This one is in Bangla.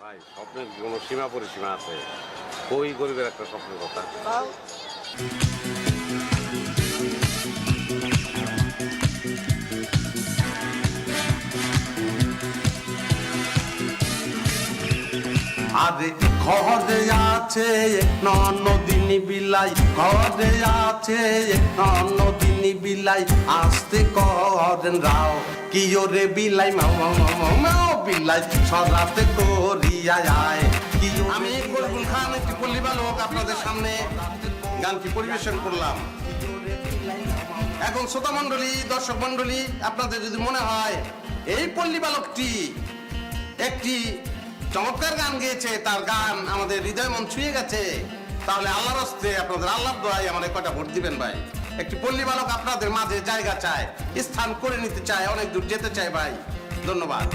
ভাই স্বপ্নের সীমা পরিসীমা আছে? ওই গরিবের একটা স্বপ্নের কথা? আরে ঘরে আছে নদিনী বিলাই ঘরে আছে নদিনী বিলাই। আসতে করেন রাও কি ওরে বিলাই? মাও বিলাই সরাতে করিয়া আয়। কি আমি কলিবুল খান একটি পল্লী বালক আপনাদের সামনে গানটি পরিবেশন করলাম। এখন শ্রোতা মণ্ডলী দর্শক মণ্ডলী আপনাদের যদি মনে হয় এই পল্লী বালকটি একটি চমৎকার গান গেয়েছে, তার গান আমাদের হৃদয় মন ছুঁয়ে গেছে। তাহলে আল্লাহর হস্তে আপনাদের আল্লাহ দোয়াই আমাদের কটা ভোট দিবেন ভাই? একটি পল্লী বালক আপনাদের মাঝে জায়গা চায়, স্থান করে নিতে চায়, অনেক দূর যেতে চায় ভাই। ধন্যবাদ।